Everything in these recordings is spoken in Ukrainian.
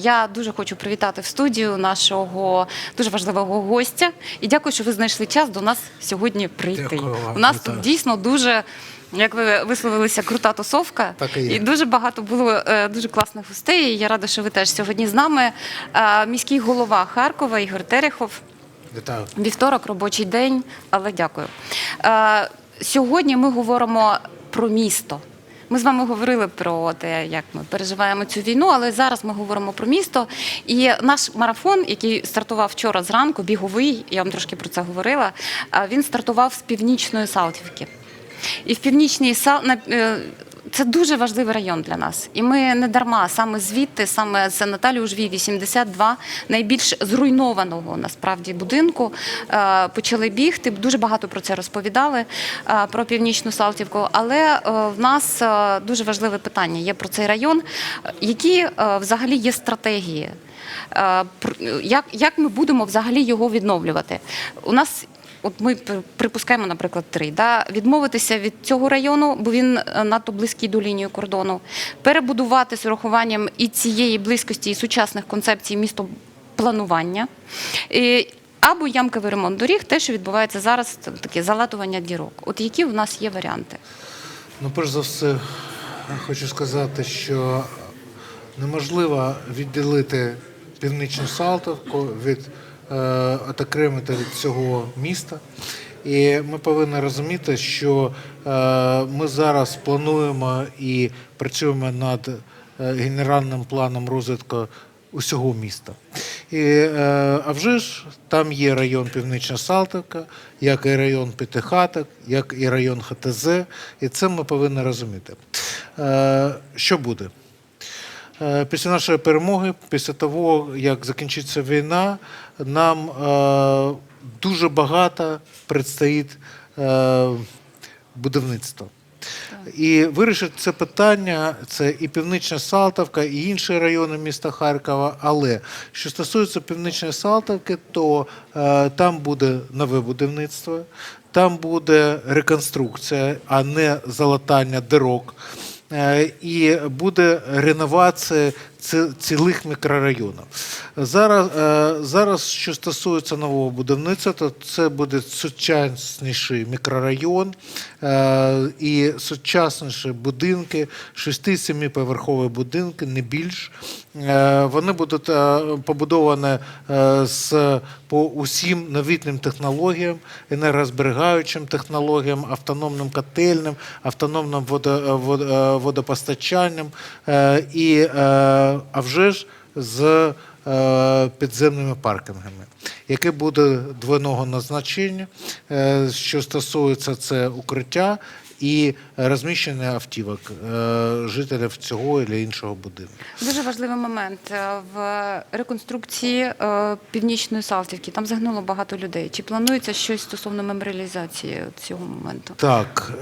Я дуже хочу привітати в студію нашого дуже важливого гостя і дякую, що ви знайшли час до нас сьогодні прийти. Дякую вам, У нас вітаю. тут дійсно дуже. Як ви висловилися, крута тусовка, Так і є. дуже багато було е, дуже класних гостей. Я рада, що ви теж сьогодні з нами. Е, міський голова Харкова Ігор Терехов. Вітаю. Вівторок, робочий день, але дякую. Е, сьогодні ми говоримо про місто. Ми з вами говорили про те, як ми переживаємо цю війну, але зараз ми говоримо про місто. І наш марафон, який стартував вчора зранку, біговий, я вам трошки про це говорила. Він стартував з північної Салтівки. І в північній е, це дуже важливий район для нас. І ми не дарма саме звідти, саме з Наталі Ужвій, 82, найбільш зруйнованого насправді будинку, е, почали бігти. Дуже багато про це розповідали е, про північну Салтівку. Але е, в нас дуже важливе питання є про цей район. Які взагалі є стратегії? Як, як ми будемо взагалі його відновлювати? У нас От ми припускаємо, наприклад, три да? відмовитися від цього району, бо він е, надто близький до лінії кордону, перебудувати з урахуванням і цієї близькості, і сучасних концепцій містопланування. І, або ямковий ремонт доріг, те, що відбувається зараз, таке залатування дірок. От які в нас є варіанти? Ну, перш за все, хочу сказати, що неможливо відділити північну Салтовку від е, від цього міста. І ми повинні розуміти, що е, ми зараз плануємо і працюємо над е, генеральним планом розвитку усього міста. І, а вже ж там є район Північна Салтівка, як і район П'ятихаток, як і район ХТЗ, і це ми повинні розуміти. Що буде? Е, Після нашої перемоги, після того, як закінчиться війна, нам е, дуже багато предстоїть е, будівництва. І вирішити це питання це і Північна Салтовка, і інші райони міста Харкова. Але що стосується Північної Салтовки, то е, там буде нове будівництво, там буде реконструкція, а не залатання дорог. Е, І буде реновація ці- цілих мікрорайонів. Зараз, е, зараз, що стосується нового будівництва, то це буде сучасніший мікрорайон е, і сучасніші будинки, 6-7 поверхові будинки, не більш. Е, Вони будуть побудовані з по усім новітнім технологіям, енергозберігаючим технологіям, автономним котельним, автономним водо- вод- водопостачанням і а вже ж з е, підземними паркінгами, яке буде двойного назначення, е, що стосується це укриття і розміщення автівок е, жителів цього чи іншого будинку. Дуже важливий момент в реконструкції північної Салтівки. Там загинуло багато людей. Чи планується щось стосовно меморіалізації цього моменту? Так,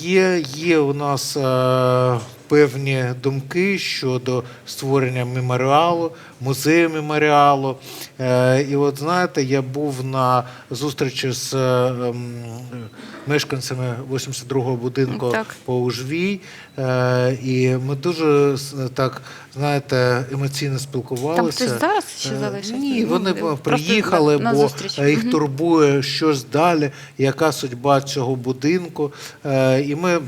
є, є у нас певні думки щодо створення меморіалу, музею меморіалу. Е, і от знаєте, я був на зустрічі з е, ем, мешканцями 82-го будинку Так. по Ужвій, е, і ми дуже так, знаєте, емоційно спілкувалися. Там хтось зараз ще залишився? Ні, Ну, вони просто приїхали, на- на бо е, їх турбує щось далі, яка судьба цього будинку. І ми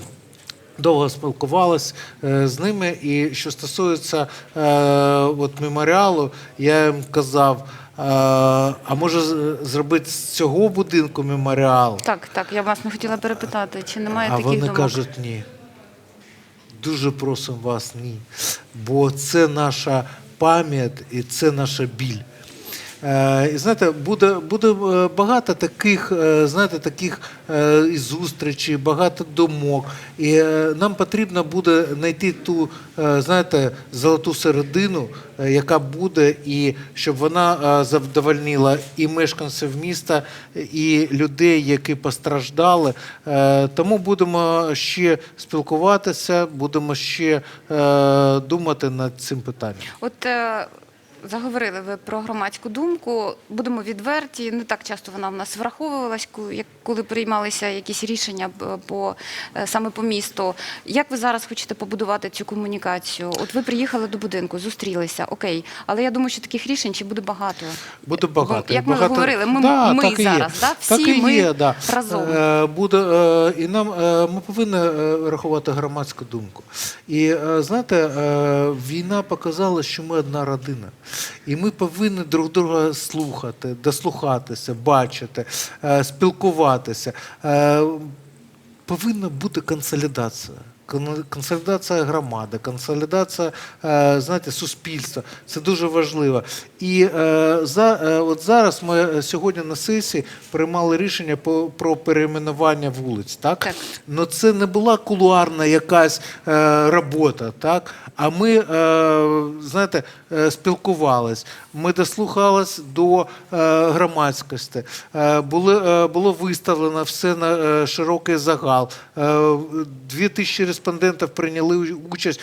довго спілкувалися е, з ними. І що стосується е, от меморіалу, я їм казав. е, А може зробити з цього будинку меморіал? Так, так, я вас не хотіла перепитати, чи немає а таких вони думок? кажуть ні. Дуже просимо вас ні. Бо це наша пам'ять і це наша біль. Е, і знаєте, буде, буде е, багато таких, е, знаєте, таких і зустрічей, багато думок. І нам потрібно буде знайти ту, знаєте, золоту середину, яка буде, і щоб вона задовольнила і мешканців міста, і людей, які постраждали. Тому будемо ще спілкуватися, будемо ще думати над цим питанням. От заговорили ви про громадську думку. Будемо відверті. Не так часто вона в нас враховувалась, коли приймалися якісь рішення по е, саме по місту. Як ви зараз хочете побудувати цю комунікацію? От ви приїхали до будинку, зустрілися, окей. Але я думаю, що таких рішень ще буде багато. Буде багато. Як ми багато... говорили, ми- да, ми так і є. зараз, да? так Всі і ми є, да. разом. Е, Буде, е, і нам, ми повинні рахувати громадську думку. І знаєте, війна показала, що ми одна родина. І ми повинні друг друга слухати, дослухатися, бачити, е, спілкуватися. Е, повинна бути консолідація. Кон- Консолідація громади, консолідація е, знаєте, суспільства. Це дуже важливо. І е, за, е, от зараз ми сьогодні на сесії приймали рішення про перейменування вулиць. Так? Так. Но це не була кулуарна якась робота, так? а ми знаєте, спілкувались, ми дослухались до громадськості, були, е, було виставлено все на широкий загал. Дві тисячі респондентів прийняли участь.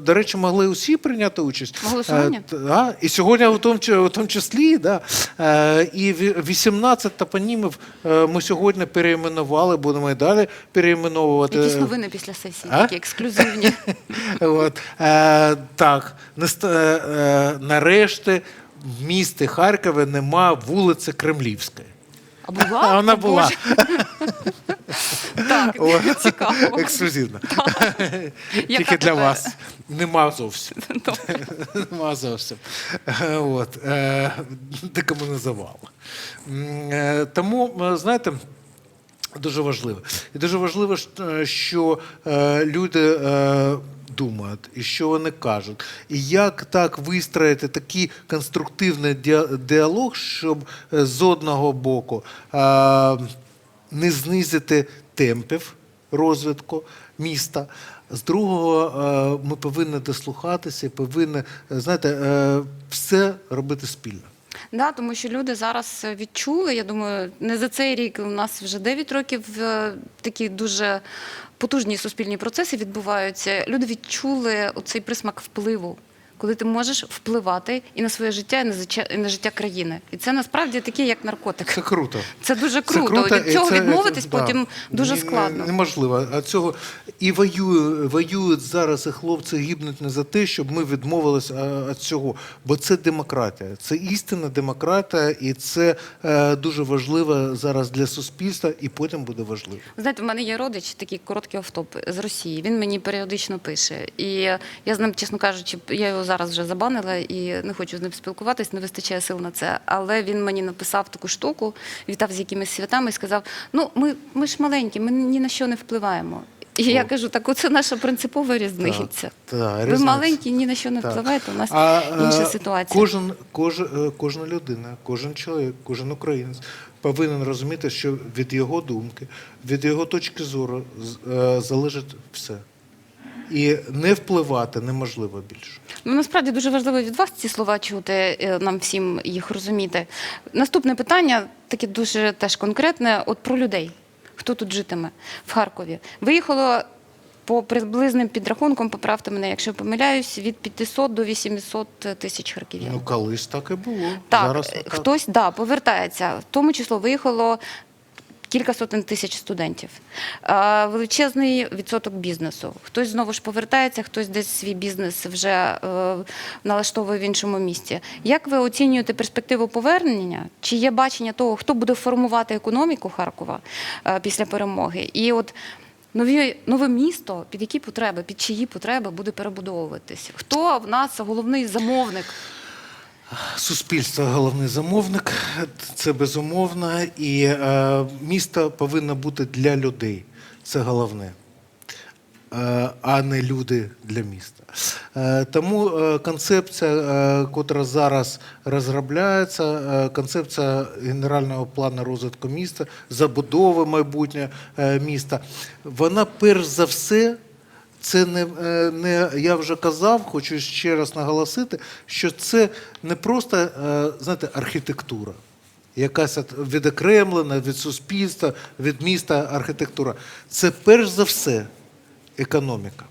До речі, могли усі прийняти участь. Голосування? Е, і сьогодні в тому, в тому числі, да. Е, і ві- 18 топонімів е, ми сьогодні переіменували, будемо і далі переіменовувати. Якісь новини після сесії, А? такі ексклюзивні. От, е, так, е, е, нарешті в місті Харкові нема вулиці Кремлівської. А була? А вона О, була. Так, цікаво. Ексклюзивно. Тільки для вас. Нема зовсім. Нема зовсім. От, е, декомунізували. М, е, Тому, е, знаєте, дуже важливо. І дуже важливо, що- люди думають і що вони кажуть. І як так вистроїти такий конструктивний діа- діалог, щоб е, з одного боку е, не знизити темпів розвитку міста. З другого, е, ми повинні дослухатися, повинні, знаєте, все робити спільно. Да, тому що люди зараз відчули. Я думаю, не за цей рік у нас вже 9 років е, такі дуже потужні суспільні процеси відбуваються. Люди відчули оцей присмак впливу, коли ти можеш впливати і на своє життя, і на життя, і на життя країни. І це насправді таке, як наркотик. Це круто. Це дуже Це круто. Від цього це- відмовитись це- потім да. дуже складно. Неможливо. А цього і воює, воюють зараз, і хлопці гибнуть не за те, щоб ми відмовилися від цього. Бо це демократія. Це істинна демократія, і це е, дуже важливо зараз для суспільства, і потім буде важливо. Знаєте, в мене є родич, такий короткий офтоп з Росії. Він мені періодично пише. І я з ним, чесно кажучи, я його зараз вже забанила і не хочу з ним спілкуватись, не вистачає сил на це. Але він мені написав таку штуку, вітав з якимись святами і сказав: Ну, ми, ми ж маленькі, ми ні на що не впливаємо. І я кажу, так оце наша принципова різниця. та, Ви різниця. маленькі, ні на що не впливаєте, у нас А, інша е, ситуація. Кожен, кожен, е, кожна людина, кожен чоловік, кожен українець повинен розуміти, що від його думки, від його точки зору е, залежить все. І не впливати неможливо більше. Ну, насправді дуже важливо від вас ці слова чути, е, нам всім їх розуміти. Наступне питання, таке дуже теж конкретне, от про людей. Хто тут житиме в Харкові? Виїхало по приблизним підрахункам, поправте мене, якщо помиляюсь, від 500 до 800 тисяч харків'ян. Ну, колись так і було. Так, Зараз так. хтось да, повертається. В тому число виїхало кілька сотень тисяч студентів. Величезний відсоток бізнесу. Хтось знову ж повертається, хтось десь свій бізнес вже е, налаштовує в іншому місті. Як ви оцінюєте перспективу повернення? Чи є бачення того, хто буде формувати економіку Харкова е, після перемоги? І от Нові, нове місто, під які потреби, під чиї потреби буде перебудовуватись? Хто в нас головний замовник? Суспільство головний замовник, це безумовно, і е, місто повинно бути для людей. Це головне. Е, а не люди для міста. Е, Тому е, концепція, е, котра зараз розробляється, е, концепція генерального плану розвитку міста, забудови майбутнього е, міста, вона перш за все. Це не, е, не я вже казав, хочу ще раз наголосити, що це не просто е, знаєте, архітектура, якась відокремлена від суспільства, від міста архітектура. Це перш за все економіка.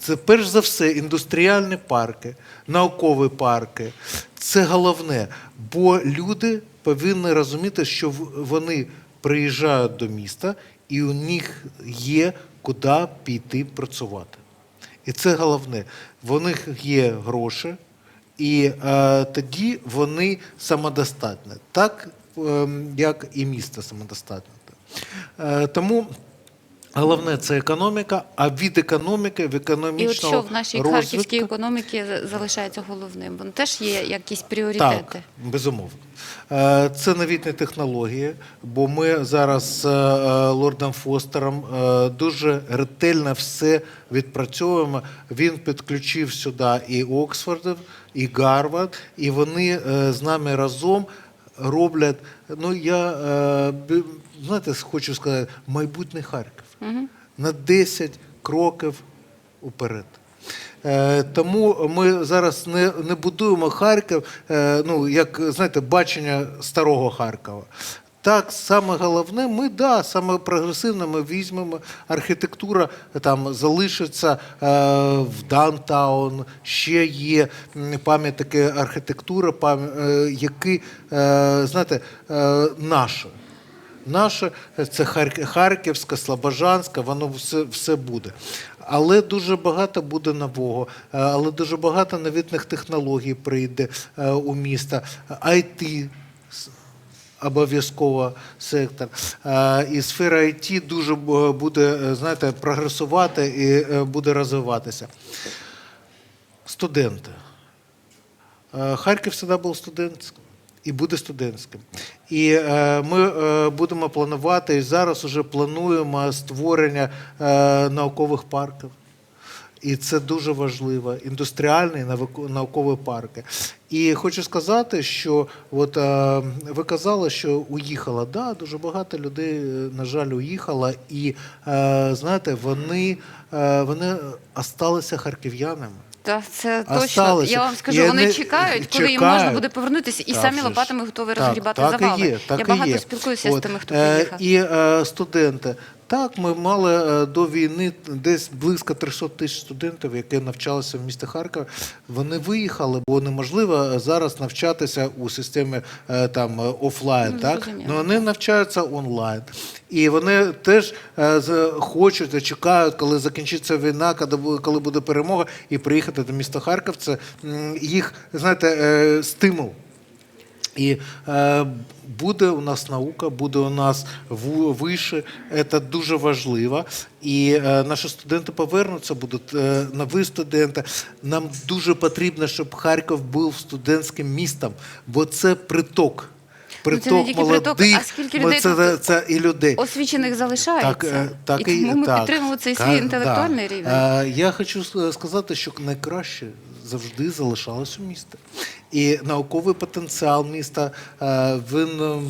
Це перш за все індустріальні парки, наукові парки. Це головне, бо люди повинні розуміти, що вони приїжджають до міста і у них є куди піти працювати. І це головне. В них є гроші, і е, тоді вони самодостатні, так е, як і місто самодостатне. Е, тому головне це економіка, а від економіки в І от що в нашій розвитку, харківській економіці залишається головним? Бо теж є якісь пріоритети. так, безумовно. Е, Це новітні технології, бо ми зараз з е, лордом Фостером е, дуже ретельно все відпрацьовуємо. Він підключив сюди і Оксфорд, і Гарвард, і вони з нами разом роблять. Ну я знаєте, хочу сказати, майбутній Харків на 10 кроків уперед. Е, Тому ми зараз не, не будуємо Харків, е, ну як знаєте, бачення старого Харкова. Так, саме головне, ми да, саме прогресивне, ми візьмемо. Архітектура там залишиться е, в даунтаун, ще є пам'ятники архітектури, пам- е, які, е, знаєте, е, наші. Наше це Харк- Харківська, Слобожанська, воно все, все буде. Але дуже багато буде нового, е, але дуже багато новітних технологій прийде е, у міста. IT обов'язково сектор. Е, І сфера IT дуже буде, знаєте, прогресувати і буде розвиватися. Студенти. Харків завжди був студентським і буде студентським. І е, ми е, будемо планувати, і зараз вже плануємо створення е, наукових парків. І це дуже важливо. Індустріальні навик- наукові парки. І хочу сказати, що от е, ви казали, що уїхало. Да, дуже багато людей, е, на жаль, уїхало. І е, знаєте, вони, е, вони осталися харків'янами. Та це точно. Осталося. Я вам скажу, Я вони не- чекають, коли їм можна буде повернутися, і Так, самі лопатами готові Так, розгрібати так і завали. є, так Я і багато є. спілкуюся з тими, хто е, приїхав. І е, студенти. Так, ми мали е, до війни десь близько 300 тисяч студентів, які навчалися в місті Харкова. Вони виїхали, бо неможливо зараз навчатися у системі е, там е, офлайн. Ну, так? Ну, вони навчаються онлайн. І вони теж хочуть, чекають, коли закінчиться війна, коли буде, перемога, і приїхати до міста Харків. Це їх, знаєте, стимул. І е, буде у нас наука, буде у нас вище, це дуже важливо. І е, наші студенти повернуться, будуть е, нові студенти. Нам дуже потрібно, щоб Харків був студентським містом, бо це приток. Ну, це Приток тільки приток, а скільки людей це, це і людей. Освічених залишається. Так, е, так і тому ми так. підтримуємо цей свій інтелектуальний да. рівень. Е, Я хочу сказати, що найкраще завжди залишалось у міста. І науковий потенціал міста е, він е,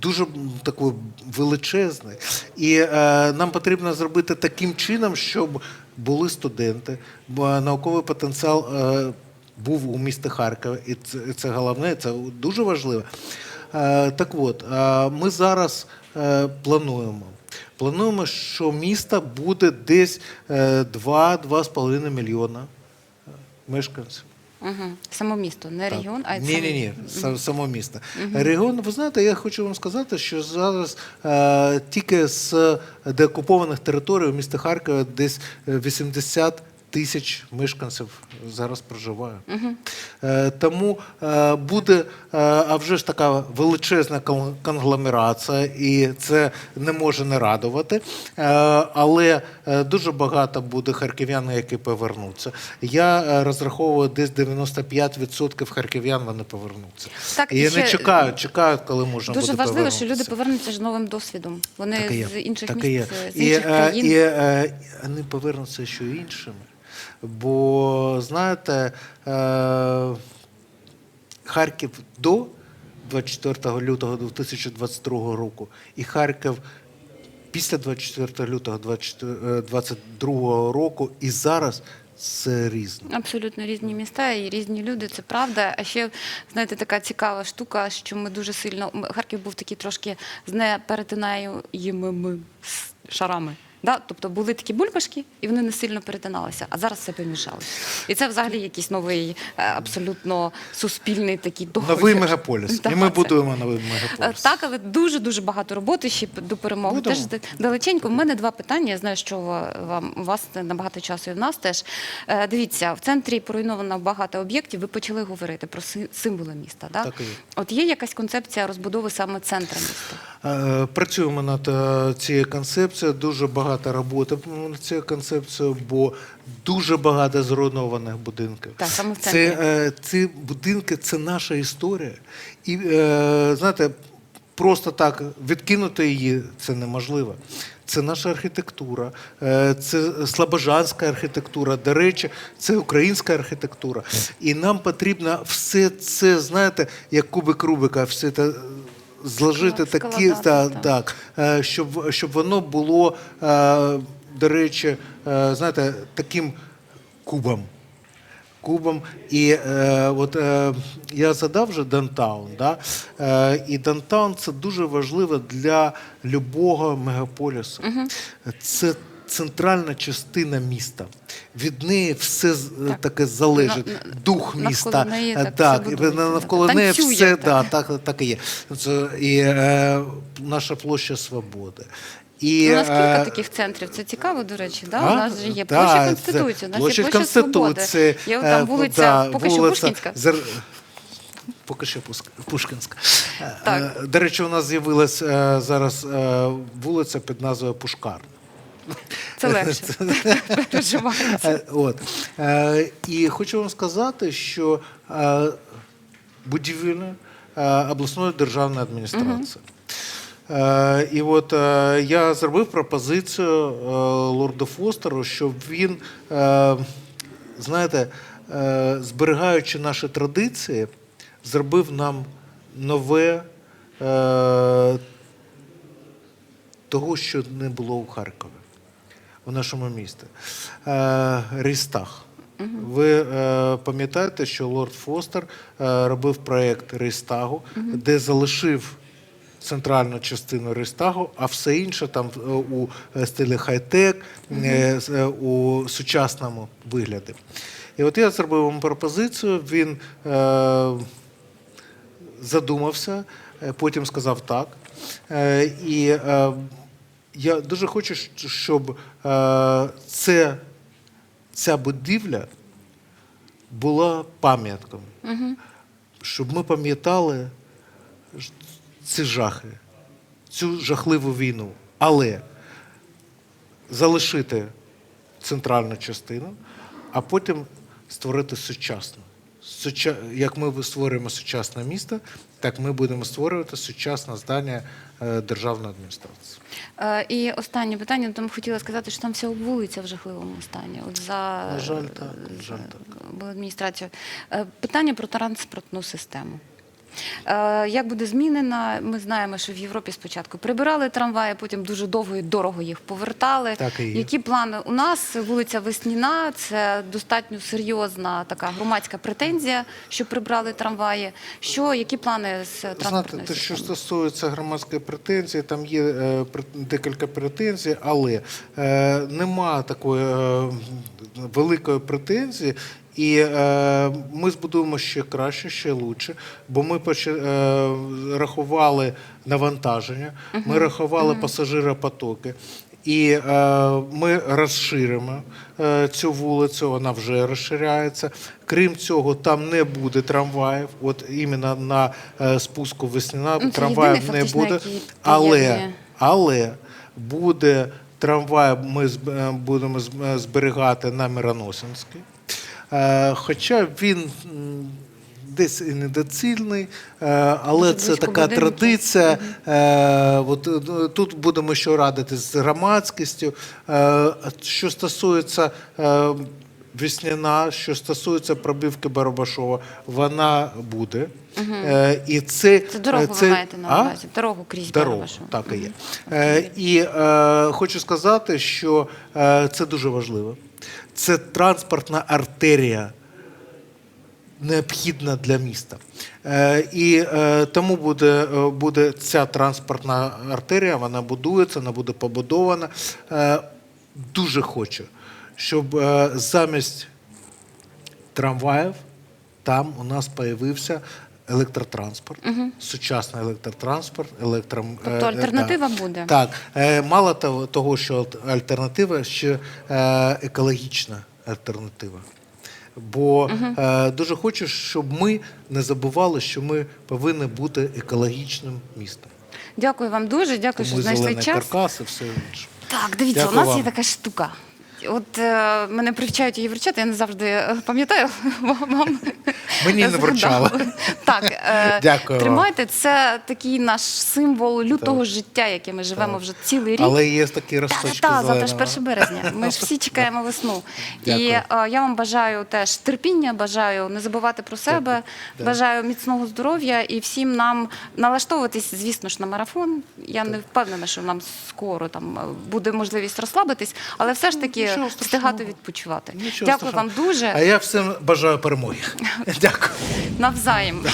дуже такий величезний. І е, нам потрібно зробити таким чином, щоб були студенти, бо науковий потенціал був у місті Харкові, і це, головне, це дуже важливо. Так от, ми зараз плануємо. Плануємо, що місто буде десь е, 2-2,5 мільйона мешканців. Угу. Само місто, не регіон, а ні, саме- ні, ні, са- само місто. Регіон, ви знаєте, я хочу вам сказати, що зараз е, тільки з деокупованих територій у міста Харкова десь е, 80 тисяч мешканців зараз проживає. Е, тому е, буде е, а вже ж така величезна кон- конгломерація, і це не може не радувати. Але дуже багато буде харків'ян, які повернуться. Я розраховую десь 95% харків'ян вони повернуться. Так, і і не чекають, чекають, коли можна Дуже буде важливо, що люди повернуться з новим досвідом. Вони Так і з інших так міст, і з інших е, країн. І е, вони повернуться ще іншими. Бо, знаєте, е, Харків до 24 лютого 2022 року і Харків після 24 лютого 2022 року і зараз це різне. Абсолютно різні міста і різні люди, це правда. А ще знаєте, така цікава штука, що ми дуже сильно Харків був такий трошки з неперетинаємими шарами. Да? Тобто були такі бульбашки, і вони не сильно перетиналися, а зараз все помішалося. І це взагалі якийсь новий, е, абсолютно суспільний такий договір. Новий мегаполіс. Да, І ми це- будуємо новий Е, мегаполіс. Так, але дуже дуже багато роботи ще до перемоги. Будемо. Теж далеченько. У мене два питання. Я знаю, що вам у вас набагато часу і в нас теж. Е, Дивіться, в центрі поруйновано багато об'єктів. Ви почали говорити про символи міста. Да? Так і є. От є якась концепція розбудови саме центра міста. Е, Працюємо над е, цією концепцією. Дуже багато роботи над цією концепцією, бо дуже багато зруйнованих будинків. Так, саме в Це, центрі. е, ці будинки це наша історія. І знаєте, просто так відкинути її це неможливо. Це наша архітектура, це слобожанська архітектура. До речі, це українська архітектура. І нам потрібно все це, знаєте, як кубик Рубика, все це зложити такі, та, так. е, щоб, щоб воно було, е, до речі, е, знаєте, таким кубом. Кубом. І е, от е, я задав вже Дантаун, да? е, і Дантаун це дуже важливо для любого мегаполісу. Це центральна частина міста. Від неї все Так. таке залежить. На- Дух навколо міста. неї Е, так так, все будується, навколо так. неї Танцює, все так. да, так, так і є. Це і е, наша площа свободи. І, У нас кілька е, таких центрів. Це цікаво, до речі. Да? а? У нас же є Да, площа Конституції, у нас площа є площа Свободи. Конституції, Є е, там вулиця, да, поки що Пушкінська. Зер- Поки що Пушкінська. Е, Так. е, До речі, у нас з'явилась е, зараз е, вулиця під назвою Пушкар. Це легше. Переживається. Е, От. Е, І хочу вам сказати, що е, будівельна обласної державної адміністрації. І от я зробив пропозицію лорду Фостеру, щоб він, знаєте, зберігаючи наші традиції, зробив нам нове того, що не було у Харкові в нашому місті. Е, Рейстаг. Ви е, пам'ятаєте, що лорд Фостер е, робив проєкт Рейстагу, де залишив центральну частину Рейстагу, а все інше там у стилі хай-тек, у сучасному вигляді. І от я зробив йому пропозицію, він задумався, потім сказав так. І я дуже хочу, щоб е, це, ця будівля була пам'яткою, щоб ми пам'ятали ці жахи, цю жахливу війну. Але залишити центральну частину, а потім створити сучасну. Суча... Як ми створюємо сучасне місто, так ми будемо створювати сучасне здання е, державної адміністрації. Е, І останнє питання, там хотіла сказати, що там вся вулиця в жахливому стані. От за, На жаль, так, на жаль, так. Е, Питання про транспортну систему. Е, Як буде змінена? Ми знаємо, що в Європі спочатку прибирали трамваї, потім дуже довго і дорого їх повертали. Так і є. Які плани у нас? Вулиця Весніна це достатньо серйозна така громадська претензія, що прибрали трамваї. Що які плани з Знаєте, транспортною те, що стосується громадської претензії, там є е, декілька претензій, але е, нема такої е, великої претензії. І е, ми збудуємо ще краще, ще лучше, бо ми поча- е, рахували навантаження, ми рахували пасажиропотоки. І е, ми розширимо е, цю вулицю, вона вже розширяється. Крім цього, там не буде трамваїв. От іменно на е, спуску весняна Ну, це трамваїв єдиний, не фактично, буде. який Але, поєднує. але буде трамвай, ми е, будемо з- е, зберігати на Мироносинській. Е, Хоча він десь і недоцільний, е, але це така традиція. Е, От, е, тут будемо ще радити з громадськістю. Що стосується Весняна, що стосується пробивки Барабашова, вона буде. Е, І це, Це дорогу це- ви маєте на А? увазі. Дорогу крізь Дорогу, Барабашова. так і є. Е, і е, хочу сказати, що е, це дуже важливо. Це транспортна артерія необхідна для міста. Е, І е, тому буде, е, буде ця транспортна артерія, вона будується, вона буде побудована. Дуже хочу, щоб замість трамваїв там у нас появився електротранспорт, сучасний електротранспорт, електро... Тобто е, альтернатива да. буде? Так, Е, мало того, того, що альтернатива, ще е, екологічна альтернатива. Бо е, дуже хочу, щоб ми не забували, що ми повинні бути екологічним містом. Дякую вам дуже. Дякую, Тому що знайшли час. каркас і все інше. Так, дивіться, Дякую у нас є така штука. От е, мене привчають її вручати, я не завжди е, пам'ятаю вам. Мені не вручали. Так, е, Дякую вам. тримайте, це такий наш символ лютого життя, яке ми живемо вже цілий рік. Але є такі росточки Та-та-та, завтра ж зеленого. 1 березня. Ми ж всі чекаємо весну. І Дякую. е, я вам бажаю теж терпіння, бажаю не забувати про себе, Да. бажаю міцного здоров'я і всім нам налаштовуватись, звісно ж, на марафон. Я не впевнена, що нам скоро там е, буде можливість розслабитись, але все ж таки Встигати відпочивати. Нічого Дякую страшного. вам дуже. А я всім бажаю перемоги. Дякую. Навзаєм.